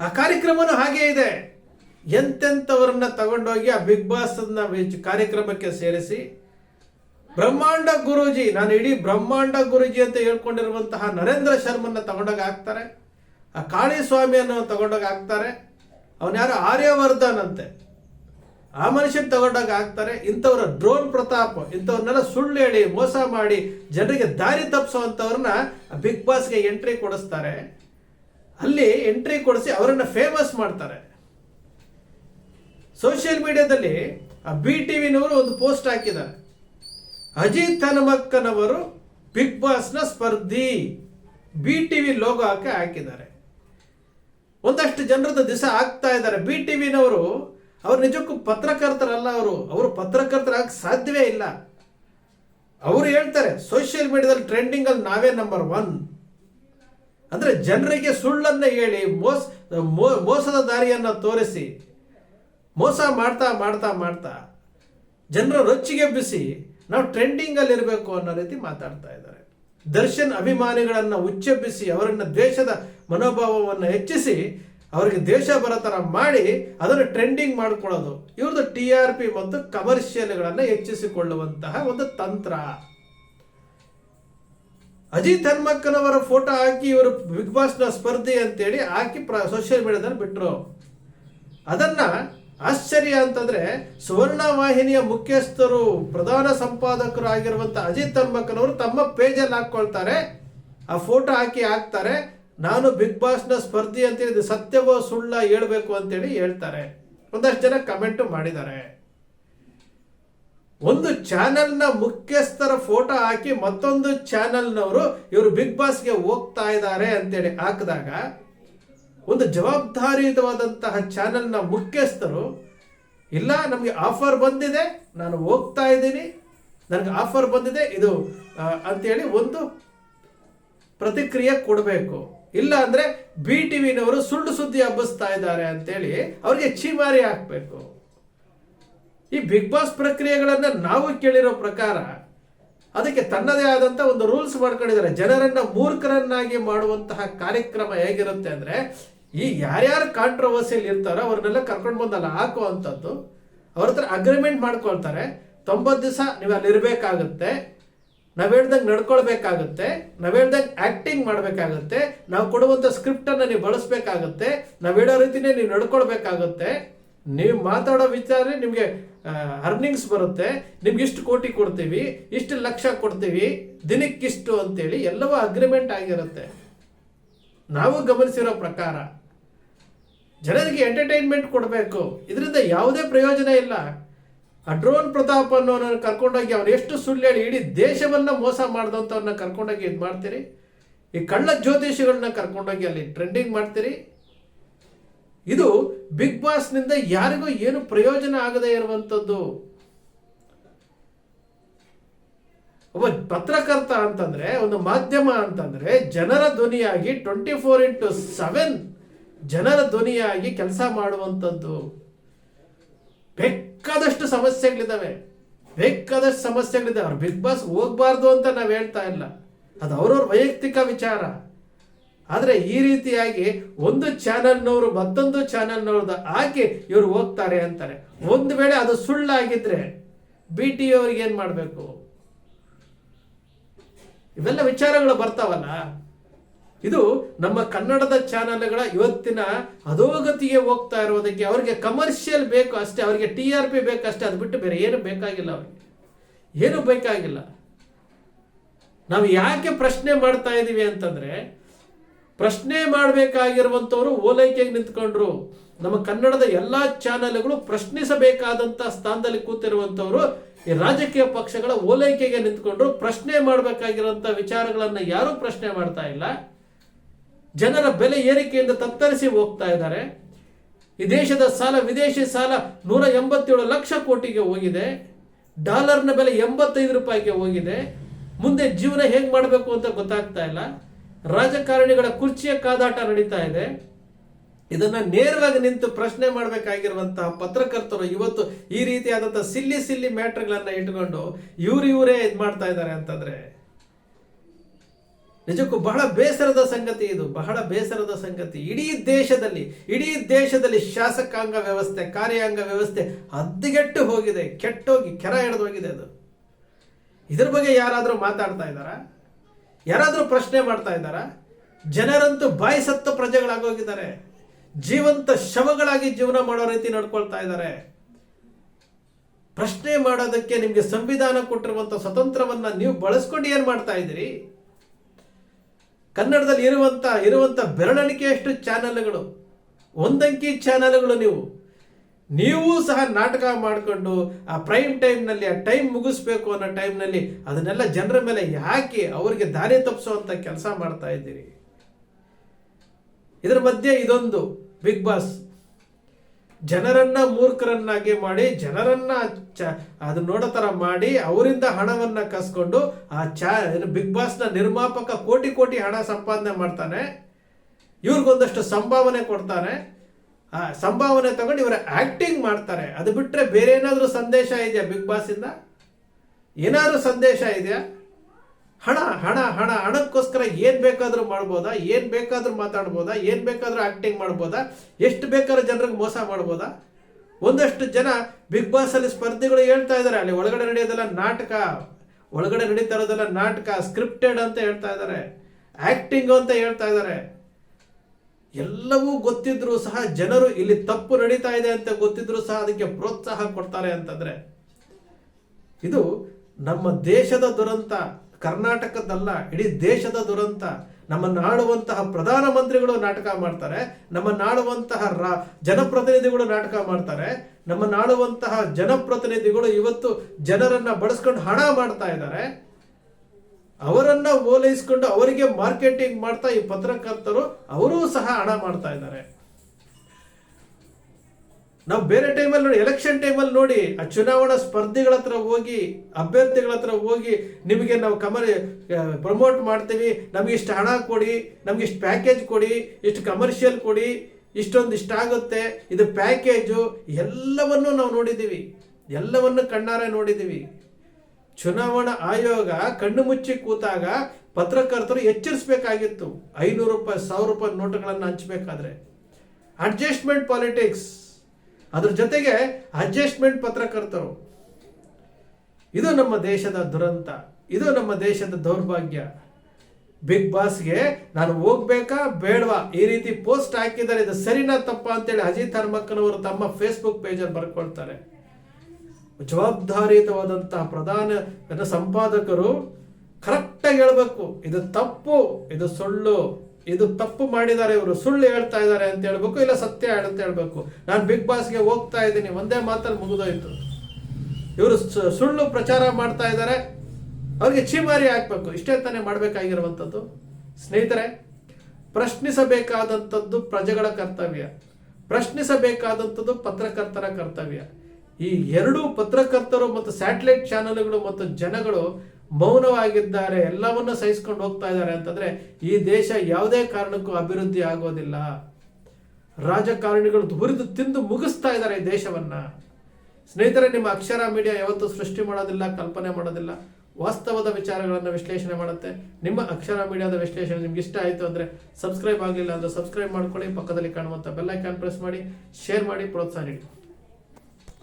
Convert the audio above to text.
ಆ ಕಾರ್ಯಕ್ರಮನೂ ಹಾಗೇ ಇದೆ. ಎಂತೆಂಥವ್ರನ್ನ ತಗೊಂಡೋಗಿ ಆ ಬಿಗ್ ಬಾಸ್ ಕಾರ್ಯಕ್ರಮಕ್ಕೆ ಸೇರಿಸಿ, ಬ್ರಹ್ಮಾಂಡ ಗುರೂಜಿ, ನಾನು ಇಡೀ ಬ್ರಹ್ಮಾಂಡ ಗುರೂಜಿ ಅಂತ ಹೇಳ್ಕೊಂಡಿರುವಂತಹ ನರೇಂದ್ರ ಶರ್ಮನ್ನ ತಗೊಂಡೋಗಿ ಹಾಕ್ತಾರೆ. ಆ ಕಾಳಿಸ್ವಾಮಿಯನ್ನು ತಗೊಂಡೋಗಿ ಹಾಕ್ತಾರೆ. ಅವನ ಯಾರು? ಆರ್ಯವರ್ಧನ್ ಅಂತೆ. ಆ ಮನುಷ್ಯನ್ ತಗೊಂಡಾಗ ಹಾಕ್ತಾರೆ. ಇಂಥವ್ರ ಡ್ರೋನ್ ಪ್ರತಾಪ್, ಇಂಥವ್ರನ್ನೆಲ್ಲ ಸುಳ್ಳು ಹೇಳಿ, ಮೋಸ ಮಾಡಿ, ಜನರಿಗೆ ದಾರಿ ತಪ್ಪಿಸುವಂಥವ್ರನ್ನ ಬಿಗ್ ಬಾಸ್ಗೆ ಎಂಟ್ರಿ ಕೊಡಿಸ್ತಾರೆ. ಅಲ್ಲಿ ಎಂಟ್ರಿ ಕೊಡಿಸಿ ಅವರನ್ನು ಫೇಮಸ್ ಮಾಡ್ತಾರೆ. ಸೋಷಿಯಲ್ ಮೀಡಿಯಾದಲ್ಲಿ ಆ ಬಿ ವಿನವರು ಒಂದು ಪೋಸ್ಟ್ ಹಾಕಿದ್ದಾರೆ. ಅಜಿತ್ ಹನುಮಕ್ಕನವರು ಬಿಗ್ ಬಾಸ್ನ ಸ್ಪರ್ಧಿ ಬಿ ಟಿ ವಿ ಲೋಗೋ ಹಾಕಿ ಹಾಕಿದ್ದಾರೆ. ಒಂದಷ್ಟು ಜನರದ್ದು ದಿವಸ ಆಗ್ತಾ ಇದ್ದಾರೆ. ಬಿ ಟಿ ವಿನವರು ಅವ್ರು ನಿಜಕ್ಕೂ ಪತ್ರಕರ್ತರಲ್ಲ ಅವರು. ಅವರು ಪತ್ರಕರ್ತರಾಗ ಸಾಧ್ಯವೇ ಇಲ್ಲ. ಅವರು ಹೇಳ್ತಾರೆ ಸೋಷಿಯಲ್ ಮೀಡಿಯಾದಲ್ಲಿ ಟ್ರೆಂಡಿಂಗ್ ಅಲ್ಲಿ ನಾವೇ ನಂಬರ್ ಒನ್ ಅಂದ್ರೆ ಜನರಿಗೆ ಸುಳ್ಳನ್ನ ಹೇಳಿ, ಮೋಸ ಮೋಸದ ದಾರಿಯನ್ನ ತೋರಿಸಿ, ಮೋಸ ಮಾಡ್ತಾ ಮಾಡ್ತಾ ಮಾಡ್ತಾ ಜನರ ರೊಚ್ಚಿಗೆ ಬಿಸಿ ನಾವು ಟ್ರೆಂಡಿಂಗ್ ಅಲ್ಲಿ ಇರಬೇಕು ಅನ್ನೋ ರೀತಿ ಮಾತಾಡ್ತಾ ಇದ್ದಾರೆ. ದರ್ಶನ್ ಅಭಿಮಾನಿಗಳನ್ನ ಉಚ್ಚೆಬ್ಬಿಸಿ ಅವರನ್ನ ದ್ವೇಷದ ಮನೋಭಾವವನ್ನು ಹೆಚ್ಚಿಸಿ, ಅವರಿಗೆ ದೇಶ ಬರೋ ಥರ ಮಾಡಿ, ಅದನ್ನು ಟ್ರೆಂಡಿಂಗ್ ಮಾಡ್ಕೊಳ್ಳೋದು. ಇವ್ರದ್ದು ಟಿ ಆರ್ ಪಿ ಮತ್ತು ಕಮರ್ಷಿಯಲ್ಗಳನ್ನು ಹೆಚ್ಚಿಸಿಕೊಳ್ಳುವಂತಹ ಒಂದು ತಂತ್ರ. ಅಜಿತ್ ಹನುಮಕ್ಕನವರ ಫೋಟೋ ಹಾಕಿ ಇವರು ಬಿಗ್ ಬಾಸ್ನ ಸ್ಪರ್ಧಿ ಅಂತೇಳಿ ಹಾಕಿ ಪ್ರ ಸೋಷಿಯಲ್ ಮೀಡಿಯಾದಲ್ಲಿ ಬಿಟ್ಟರು ಅದನ್ನ ಆಶ್ಚರ್ಯ ಅಂತಂದ್ರೆ ಸುವರ್ಣ ವಾಹಿನಿಯ ಮುಖ್ಯಸ್ಥರು, ಪ್ರಧಾನ ಸಂಪಾದಕರು ಆಗಿರುವಂಥ ಅಜಿತ್ ಹನುಮಕ್ಕನವರು ತಮ್ಮ ಪೇಜಲ್ಲಿ ಹಾಕ್ಕೊಳ್ತಾರೆ. ಆ ಫೋಟೋ ಹಾಕಿ ಹಾಕ್ತಾರೆ. ನಾನು ಬಿಗ್ ಬಾಸ್ನ ಸ್ಪರ್ಧಿ ಅಂತೇಳಿ ಸತ್ಯವೋ ಸುಳ್ಳ ಹೇಳ್ಬೇಕು ಅಂತೇಳಿ ಹೇಳ್ತಾರೆ. ಒಂದಷ್ಟು ಜನ ಕಮೆಂಟು ಮಾಡಿದ್ದಾರೆ. ಒಂದು ಚಾನೆಲ್ನ ಮುಖ್ಯಸ್ಥರ ಫೋಟೋ ಹಾಕಿ ಮತ್ತೊಂದು ಚಾನೆಲ್ನವರು ಇವರು ಬಿಗ್ ಬಾಸ್ಗೆ ಹೋಗ್ತಾ ಇದ್ದಾರೆ ಅಂತೇಳಿ ಹಾಕಿದಾಗ, ಒಂದು ಜವಾಬ್ದಾರಿಯುತವಾದಂತಹ ಚಾನೆಲ್ನ ಮುಖ್ಯಸ್ಥರು, ಇಲ್ಲ, ನಮಗೆ ಆಫರ್ ಬಂದಿದೆ, ನಾನು ಹೋಗ್ತಾ ಇದ್ದೀನಿ, ನನಗೆ ಆಫರ್ ಬಂದಿದೆ, ಇದು ಅಂತೇಳಿ ಒಂದು ಪ್ರತಿಕ್ರಿಯೆ ಕೊಡಬೇಕು. ಇಲ್ಲ ಅಂದ್ರೆ ಬಿ ಟಿವಿನವರು ಸುಳ್ಳು ಸುದ್ದಿ ಹಬ್ಬಿಸ್ತಾ ಇದ್ದಾರೆ ಅಂತೇಳಿ ಅವ್ರಿಗೆ ಚೀಮಾರಿ ಹಾಕ್ಬೇಕು. ಈ ಬಿಗ್ ಬಾಸ್ ಪ್ರಕ್ರಿಯೆಗಳನ್ನ ನಾವು ಕೇಳಿರೋ ಪ್ರಕಾರ ಅದಕ್ಕೆ ತನ್ನದೇ ಆದಂತ ಒಂದು ರೂಲ್ಸ್ ಮಾಡ್ಕೊಂಡಿದ್ದಾರೆ. ಜನರನ್ನ ಮೂರ್ಖರನ್ನಾಗಿ ಮಾಡುವಂತಹ ಕಾರ್ಯಕ್ರಮ ಹೇಗಿರುತ್ತೆ ಅಂದ್ರೆ, ಈ ಯಾರ್ಯಾರು ಕಾಂಟ್ರವರ್ಸಿಯಲ್ಲಿ ಇರ್ತಾರೋ ಅವ್ರನ್ನೆಲ್ಲ ಕರ್ಕೊಂಡು ಬಂದಲ್ಲ ಹಾಕುವಂಥದ್ದು ಅವ್ರ ಹತ್ರ ಅಗ್ರಿಮೆಂಟ್ ಮಾಡ್ಕೊಳ್ತಾರೆ. ತೊಂಬತ್ತು ದಿವಸ ನೀವು ಅಲ್ಲಿ ಇರಬೇಕಾಗುತ್ತೆ. ನಾವ್ ಹೇಳ್ದಂಗೆ ನಡ್ಕೊಳ್ಬೇಕಾಗುತ್ತೆ. ನಾವ್ ಹೇಳ್ದಂಗೆ ಆಕ್ಟಿಂಗ್ ಮಾಡಬೇಕಾಗುತ್ತೆ. ನಾವು ಕೊಡುವಂತ ಸ್ಕ್ರಿಪ್ಟನ್ನು ನೀವು ಬಳಸಬೇಕಾಗುತ್ತೆ. ನಾವು ಹೇಳೋ ರೀತಿನೇ ನೀವು ನಡ್ಕೊಳ್ಬೇಕಾಗುತ್ತೆ. ನೀವು ಮಾತಾಡೋ ವಿಚಾರ ನಿಮಗೆ ಅರ್ನಿಂಗ್ಸ್ ಬರುತ್ತೆ. ನಿಮ್ಗೆ ಇಷ್ಟು ಕೋಟಿ ಕೊಡ್ತೀವಿ, ಇಷ್ಟು ಲಕ್ಷ ಕೊಡ್ತೀವಿ ದಿನಕ್ಕಿಷ್ಟು ಅಂತೇಳಿ ಎಲ್ಲವೂ ಅಗ್ರಿಮೆಂಟ್ ಆಗಿರುತ್ತೆ. ನಾವು ಗಮನಿಸಿರೋ ಪ್ರಕಾರ, ಜನರಿಗೆ ಎಂಟರ್ಟೈನ್ಮೆಂಟ್ ಕೊಡಬೇಕು. ಇದರಿಂದ ಯಾವುದೇ ಪ್ರಯೋಜನ ಇಲ್ಲ. ಆ ಡ್ರೋನ್ ಪ್ರತಾಪ್ ಅನ್ನೋನನ್ನು ಕರ್ಕೊಂಡೋಗಿ ಅವ್ರು ಎಷ್ಟು ಸುಳ್ಳು ಹೇಳಿ ಇಡೀ ದೇಶವನ್ನ ಮೋಸ ಮಾಡಿದಂಥವ್ರನ್ನ ಕರ್ಕೊಂಡೋಗಿ ಇದು ಮಾಡ್ತೀರಿ ಈ ಕಳ್ಳ ಜ್ಯೋತಿಷಿಗಳನ್ನ ಕರ್ಕೊಂಡೋಗಿ ಅಲ್ಲಿ ಟ್ರೆಂಡಿಂಗ್ ಮಾಡ್ತೀರಿ? ಇದು ಬಿಗ್ ಬಾಸ್ನಿಂದ ಯಾರಿಗೂ ಏನು ಪ್ರಯೋಜನ ಆಗದೇ ಇರುವಂಥದ್ದು. ಒಬ್ಬ ಪತ್ರಕರ್ತ ಅಂತಂದ್ರೆ, ಒಂದು ಮಾಧ್ಯಮ ಅಂತಂದ್ರೆ, ಜನರ ಧ್ವನಿಯಾಗಿ ಟ್ವೆಂಟಿ ಫೋರ್ ಇಂಟು ಸೆವೆನ್ ಜನರ ಧ್ವನಿಯಾಗಿ ಕೆಲಸ ಮಾಡುವಂಥದ್ದು. ಬೇಕಾದಷ್ಟು ಸಮಸ್ಯೆಗಳಿದ್ದಾವೆ ಬೇಕಾದಷ್ಟು ಸಮಸ್ಯೆಗಳಿದ್ದಾವೆ ಬಿಗ್ ಬಾಸ್ ಹೋಗ್ಬಾರ್ದು ಅಂತ ನಾವು ಹೇಳ್ತಾ ಇಲ್ಲ. ಅದು ಅವ್ರವ್ರ ವೈಯಕ್ತಿಕ ವಿಚಾರ. ಆದರೆ ಈ ರೀತಿಯಾಗಿ ಒಂದು ಚಾನಲ್ನವರು ಮತ್ತೊಂದು ಚಾನಲ್ನವ್ರ ಹಾಕಿ ಇವರು ಹೋಗ್ತಾರೆ ಅಂತಾರೆ. ಒಂದು ವೇಳೆ ಅದು ಸುಳ್ಳಾಗಿದ್ರೆ ಬಿ ಟಿ ಅವ್ರಿಗೆ ಏನು ಮಾಡಬೇಕು? ಇವೆಲ್ಲ ವಿಚಾರಗಳು ಬರ್ತಾವಲ್ಲ? ಇದು ನಮ್ಮ ಕನ್ನಡದ ಚಾನೆಲ್ಗಳ ಇವತ್ತಿನ ಅಧೋಗತಿಗೆ ಹೋಗ್ತಾ ಇರೋದಕ್ಕೆ ಅವರಿಗೆ ಕಮರ್ಷಿಯಲ್ ಬೇಕು ಅಷ್ಟೇ, ಅವರಿಗೆ ಟಿ ಆರ್ ಪಿ ಬೇಕಷ್ಟೇ ಅದು ಬಿಟ್ಟು ಬೇರೆ ಏನು ಬೇಕಾಗಿಲ್ಲ ಅವ್ರಿಗೆ. ಏನು ಬೇಕಾಗಿಲ್ಲ. ನಾವು ಯಾಕೆ ಪ್ರಶ್ನೆ ಮಾಡ್ತಾ ಇದ್ದೀವಿ ಅಂತಂದ್ರೆ ಪ್ರಶ್ನೆ ಮಾಡಬೇಕಾಗಿರುವಂಥವರು ಓಲೈಕೆಗೆ ನಿಂತ್ಕೊಂಡ್ರು. ನಮ್ಮ ಕನ್ನಡದ ಎಲ್ಲಾ ಚಾನೆಲ್ಗಳು ಪ್ರಶ್ನಿಸಬೇಕಾದಂತ ಸ್ಥಾನದಲ್ಲಿ ಕೂತಿರುವಂಥವರು ಈ ರಾಜಕೀಯ ಪಕ್ಷಗಳ ಓಲೈಕೆಗೆ ನಿಂತ್ಕೊಂಡ್ರು. ಪ್ರಶ್ನೆ ಮಾಡಬೇಕಾಗಿರುವಂತ ವಿಚಾರಗಳನ್ನು ಯಾರೂ ಪ್ರಶ್ನೆ ಮಾಡ್ತಾ ಇಲ್ಲ. ಜನರ ಬೆಲೆ ಏರಿಕೆಯಿಂದ ತತ್ತರಿಸಿ ಹೋಗ್ತಾ ಇದ್ದಾರೆ. ಈ ದೇಶದ ಸಾಲ, ವಿದೇಶಿ ಸಾಲ ನೂರ ಎಂಬತ್ತೇಳು ಲಕ್ಷ ಕೋಟಿಗೆ ಹೋಗಿದೆ. ಡಾಲರ್ನ ಬೆಲೆ ಎಂಬತ್ತೈದು ರೂಪಾಯಿಗೆ ಹೋಗಿದೆ. ಮುಂದೆ ಜೀವನ ಹೇಗೆ ಮಾಡಬೇಕು ಅಂತ ಗೊತ್ತಾಗ್ತಾ ಇಲ್ಲ. ರಾಜಕಾರಣಿಗಳ ಕುರ್ಚಿಯ ಕಾದಾಟ ನಡೀತಾ ಇದೆ. ಇದನ್ನ ನೇರವಾಗಿ ನಿಂತು ಪ್ರಶ್ನೆ ಮಾಡಬೇಕಾಗಿರುವಂತಹ ಪತ್ರಕರ್ತರು ಇವತ್ತು ಈ ರೀತಿಯಾದಂತಹ ಸಿಲ್ಲಿ ಸಿಲ್ಲಿ ಮ್ಯಾಟ್ರ್ಗಳನ್ನ ಇಟ್ಕೊಂಡು ಇವ್ರು ಇವರೇ ಇದು ಮಾಡ್ತಾ ಇದ್ದಾರೆ ಅಂತಂದ್ರೆ ನಿಜಕ್ಕೂ ಬಹಳ ಬೇಸರದ ಸಂಗತಿ ಇದು, ಬಹಳ ಬೇಸರದ ಸಂಗತಿ. ಇಡೀ ದೇಶದಲ್ಲಿ ಇಡೀ ದೇಶದಲ್ಲಿ ಶಾಸಕಾಂಗ ವ್ಯವಸ್ಥೆ, ಕಾರ್ಯಾಂಗ ವ್ಯವಸ್ಥೆ ಹದ್ದಿಗೆಟ್ಟು ಹೋಗಿದೆ, ಕೆಟ್ಟೋಗಿ, ಕೆರ ಹಿಡಿದೋಗಿದೆ ಅದು. ಇದ್ರ ಬಗ್ಗೆ ಯಾರಾದರೂ ಮಾತಾಡ್ತಾ ಇದ್ದಾರಾ? ಯಾರಾದರೂ ಪ್ರಶ್ನೆ ಮಾಡ್ತಾ ಇದ್ದಾರಾ? ಜನರಂತೂ ಬಾಯಿ ಸತ್ತ ಪ್ರಜೆಗಳಾಗೋಗಿದ್ದಾರೆ ಜೀವಂತ ಶವಗಳಾಗಿ ಜೀವನ ಮಾಡೋ ರೀತಿ ನಡ್ಕೊಳ್ತಾ ಇದ್ದಾರೆ. ಪ್ರಶ್ನೆ ಮಾಡೋದಕ್ಕೆ ನಿಮಗೆ ಸಂವಿಧಾನ ಕೊಟ್ಟಿರುವಂಥ ಸ್ವತಂತ್ರವನ್ನ ನೀವು ಬಳಸ್ಕೊಂಡು ಏನು ಮಾಡ್ತಾ ಇದ್ದೀರಿ? ಕನ್ನಡದಲ್ಲಿ ಇರುವಂತ ಇರುವಂತ ಬೆರಳಿಕೆಯಷ್ಟು ಚಾನೆಲ್ಗಳು ಒಂದಂಕಿ ಚಾನೆಲ್ಗಳು ನೀವು. ನೀವು ಸಹ ನಾಟಕ ಮಾಡಿಕೊಂಡು ಆ ಪ್ರೈಮ್ ಟೈಮ್ನಲ್ಲಿ ಆ ಟೈಮ್ ಮುಗಿಸ್ಬೇಕು ಅನ್ನೋ ಟೈಮ್ನಲ್ಲಿ ಅದನ್ನೆಲ್ಲ ಜನರ ಮೇಲೆ ಯಾಕೆ ಅವರಿಗೆ ದಾರಿ ತಪ್ಪಿಸುವಂಥ ಕೆಲಸ ಮಾಡ್ತಾ ಇದ್ದೀರಿ? ಇದರ ಮಧ್ಯೆ ಇದೊಂದು ಬಿಗ್ ಬಾಸ್ ಜನರನ್ನ ಮೂರ್ಖರನ್ನಾಗಿ ಮಾಡಿ, ಜನರನ್ನ ಚ, ಅದು ನೋಡೋ ಥರ ಮಾಡಿ, ಅವರಿಂದ ಹಣವನ್ನ ಕಸ್ಕೊಂಡು ಆ ಚಾ ಬಿಗ್ ಬಾಸ್ನ ನಿರ್ಮಾಪಕ ಕೋಟಿ ಕೋಟಿ ಹಣ ಸಂಪಾದನೆ ಮಾಡ್ತಾನೆ. ಇವ್ರಿಗೊಂದಷ್ಟು ಸಂಭಾವನೆ ಕೊಡ್ತಾನೆ. ಸಂಭಾವನೆ ತಗೊಂಡು ಇವರ ಆಕ್ಟಿಂಗ್ ಮಾಡ್ತಾರೆ. ಅದು ಬಿಟ್ರೆ ಬೇರೆ ಏನಾದರೂ ಸಂದೇಶ ಇದೆಯಾ ಬಿಗ್ ಬಾಸ್ ಇಂದ? ಏನಾದರೂ ಸಂದೇಶ ಇದೆಯಾ? ಹಣ ಹಣ ಹಣ, ಹಣಕ್ಕೋಸ್ಕರ ಏನ್ ಬೇಕಾದರೂ ಮಾಡ್ಬೋದಾ? ಏನ್ ಬೇಕಾದರೂ ಮಾತಾಡ್ಬೋದಾ? ಏನ್ ಬೇಕಾದರೂ ಆಕ್ಟಿಂಗ್ ಮಾಡ್ಬೋದಾ? ಎಷ್ಟು ಬೇಕಾದ್ರೂ ಜನರಿಗೆ ಮೋಸ ಮಾಡ್ಬೋದಾ? ಒಂದಷ್ಟು ಜನ ಬಿಗ್ ಬಾಸ್ ಅಲ್ಲಿ ಸ್ಪರ್ಧಿಗಳು ಹೇಳ್ತಾ ಇದ್ದಾರೆ ಅಲ್ಲಿ ಒಳಗಡೆ ನಡೆಯೋದೆಲ್ಲ ನಾಟಕ, ಒಳಗಡೆ ನಡೀತಾ ಇರೋದೆಲ್ಲ ನಾಟಕ ಸ್ಕ್ರಿಪ್ಟೆಡ್ ಅಂತ ಹೇಳ್ತಾ ಇದ್ದಾರೆ ಆಕ್ಟಿಂಗ್ ಅಂತ ಹೇಳ್ತಾ ಇದ್ದಾರೆ ಎಲ್ಲವೂ ಗೊತ್ತಿದ್ರೂ ಸಹ ಜನರು ಇಲ್ಲಿ ತಪ್ಪು ನಡೀತಾ ಇದೆ ಅಂತ ಗೊತ್ತಿದ್ರು ಸಹ ಅದಕ್ಕೆ ಪ್ರೋತ್ಸಾಹ ಕೊಡ್ತಾರೆ ಅಂತಂದ್ರೆ ಇದು ನಮ್ಮ ದೇಶದ ದುರಂತ, ಕರ್ನಾಟಕದಲ್ಲ, ಇಡೀ ದೇಶದ ದುರಂತ. ನಮ್ಮನ್ನು ಆಡುವಂತಹ ಪ್ರಧಾನಮಂತ್ರಿಗಳು ನಾಟಕ ಮಾಡ್ತಾರೆ ನಮ್ಮನ್ನು ಆಡುವಂತಹ ರಾ, ಜನಪ್ರತಿನಿಧಿಗಳು ನಾಟಕ ಮಾಡ್ತಾರೆ ನಮ್ಮನ್ನು ಆಡುವಂತಹ ಜನಪ್ರತಿನಿಧಿಗಳು ಇವತ್ತು ಜನರನ್ನ ಬಳಸ್ಕೊಂಡು ಹಣ ಮಾಡ್ತಾ ಇದ್ದಾರೆ. ಅವರನ್ನ ಓಲೈಸ್ಕೊಂಡು ಅವರಿಗೆ ಮಾರ್ಕೆಟಿಂಗ್ ಮಾಡ್ತಾ ಈ ಪತ್ರಕರ್ತರು, ಅವರೂ ಸಹ ಹಣ ಮಾಡ್ತಾ ಇದ್ದಾರೆ. ನಾವು ಬೇರೆ ಟೈಮಲ್ಲಿ ನೋಡಿ ಎಲೆಕ್ಷನ್ ಟೈಮಲ್ಲಿ ನೋಡಿ, ಆ ಚುನಾವಣಾ ಸ್ಪರ್ಧಿಗಳ ಹತ್ರ ಹೋಗಿ, ಅಭ್ಯರ್ಥಿಗಳ ಹತ್ರ ಹೋಗಿ ನಿಮಗೆ ನಾವು ಕಮರ್ ಪ್ರಮೋಟ್ ಮಾಡ್ತೀವಿ, ನಮಗೆ ಇಷ್ಟು ಹಣ ಕೊಡಿ, ನಮಗೆ ಇಷ್ಟು ಪ್ಯಾಕೇಜ್ ಕೊಡಿ, ಇಷ್ಟು ಕಮರ್ಷಿಯಲ್ ಕೊಡಿ, ಇಷ್ಟೊಂದು ಇಷ್ಟ ಆಗುತ್ತೆ, ಇದು ಪ್ಯಾಕೇಜು ಎಲ್ಲವನ್ನು ನಾವು ನೋಡಿದ್ದೀವಿ. ಎಲ್ಲವನ್ನು ಕಣ್ಣಾರೆ ನೋಡಿದ್ದೀವಿ. ಚುನಾವಣಾ ಆಯೋಗ ಕಣ್ಣು ಮುಚ್ಚಿ ಕೂತಾಗ ಪತ್ರಕರ್ತರು ಎಚ್ಚರಿಸಬೇಕಾಗಿತ್ತು. ಐನೂರು ರೂಪಾಯಿ, ಸಾವಿರ ರೂಪಾಯಿ ನೋಟುಗಳನ್ನು ಹಂಚಬೇಕಾದ್ರೆ. ಅಡ್ಜಸ್ಟ್ಮೆಂಟ್ ಪಾಲಿಟಿಕ್ಸ್ ಅದ್ರ ಜೊತೆಗೆ ಅಡ್ಜಸ್ಟ್ಮೆಂಟ್ ಪತ್ರಕರ್ತರು. ಇದು ನಮ್ಮ ದೇಶದ ದುರಂತ. ಇದು ನಮ್ಮ ದೇಶದ ದೌರ್ಭಾಗ್ಯ. ಬಿಗ್ ಬಾಸ್ಗೆ ನಾನು ಹೋಗ್ಬೇಕಾ ಬೇಡವಾ? ಈ ರೀತಿ ಪೋಸ್ಟ್ ಹಾಕಿದ್ದಾರೆ. ಇದು ಸರಿನಾ ತಪ್ಪ ಅಂತೇಳಿ ಅಜಿತ್ ಹರ್ಮಕ್ಕನವರು ತಮ್ಮ ಫೇಸ್ಬುಕ್ ಪೇಜಲ್ಲಿ ಬರ್ಕೊಳ್ತಾರೆ. ಜವಾಬ್ದಾರಿಯುತವಾದಂತಹ ಪ್ರಧಾನ ಸಂಪಾದಕರು ಕರೆಕ್ಟಾಗಿ ಹೇಳ್ಬೇಕು. ಇದು ತಪ್ಪು, ಇದು ಸುಳ್ಳು, ಇದು ತಪ್ಪು ಮಾಡಿದ್ದಾರೆ, ಇವರು ಸುಳ್ಳು ಹೇಳ್ತಾ ಇದ್ದಾರೆ ಅಂತ ಹೇಳ್ಬೇಕು ಇಲ್ಲ ಸತ್ಯ ಅಂತ ಹೇಳ್ಬೇಕು. ನಾನು ಬಿಗ್ ಬಾಸ್ಗೆ ಹೋಗ್ತಾ ಇದ್ದೀನಿ, ಒಂದೇ ಮಾತಲ್ಲಿ ಮುಗಿದೋಯ್ತು. ಇವರು ಸುಳ್ಳು ಪ್ರಚಾರ ಮಾಡ್ತಾ ಇದ್ದಾರೆ. ಅವ್ರಿಗೆ ಚೀಮಾರಿ ಹಾಕ್ಬೇಕು. ಇಷ್ಟೇ ತಾನೇ ಮಾಡಬೇಕಾಗಿರುವಂಥದ್ದು. ಸ್ನೇಹಿತರೆ, ಪ್ರಶ್ನಿಸಬೇಕಾದಂಥದ್ದು ಪ್ರಜೆಗಳ ಕರ್ತವ್ಯ. ಪ್ರಶ್ನಿಸಬೇಕಾದಂಥದ್ದು ಪತ್ರಕರ್ತರ ಕರ್ತವ್ಯ. ಈ ಎರಡೂ ಪತ್ರಕರ್ತರು ಮತ್ತು ಸ್ಯಾಟಲೈಟ್ ಚಾನೆಲ್ಗಳು ಮತ್ತು ಜನಗಳು ಮೌನವಾಗಿದ್ದಾರೆ, ಎಲ್ಲವನ್ನ ಸಹಿಸ್ಕೊಂಡು ಹೋಗ್ತಾ ಇದ್ದಾರೆ ಅಂತಂದ್ರೆ ಈ ದೇಶ ಯಾವುದೇ ಕಾರಣಕ್ಕೂ ಅಭಿವೃದ್ಧಿ ಆಗೋದಿಲ್ಲ. ರಾಜಕಾರಣಿಗಳು ಹುರಿದು ತಿಂದು ಮುಗಿಸ್ತಾ ಇದ್ದಾರೆ ಈ ದೇಶವನ್ನ. ಸ್ನೇಹಿತರೆ, ನಿಮ್ಮ ಅಕ್ಷರ ಮೀಡಿಯಾ ಯಾವತ್ತೂ ಸೃಷ್ಟಿ ಮಾಡೋದಿಲ್ಲ, ಕಲ್ಪನೆ ಮಾಡೋದಿಲ್ಲ. ವಾಸ್ತವದ ವಿಚಾರಗಳನ್ನು ವಿಶ್ಲೇಷಣೆ ಮಾಡುತ್ತೆ. ನಿಮ್ಮ ಅಕ್ಷರ ಮೀಡಿಯಾದ ವಿಶ್ಲೇಷಣೆ ನಿಮ್ಗೆ ಇಷ್ಟ ಆಯಿತು ಅಂದರೆ ಸಬ್ಸ್ಕ್ರೈಬ್ ಆಗಲಿಲ್ಲ ಅಂದರೆ ಸಬ್ಸ್ಕ್ರೈಬ್ ಮಾಡ್ಕೊಳ್ಳಿ. ಪಕ್ಕದಲ್ಲಿ ಕಾಣುವಂಥ ಬೆಲ್ಲೈಕಾನ್ ಪ್ರೆಸ್ ಮಾಡಿ, ಶೇರ್ ಮಾಡಿ, ಪ್ರೋತ್ಸಾಹ ನೀಡಿ.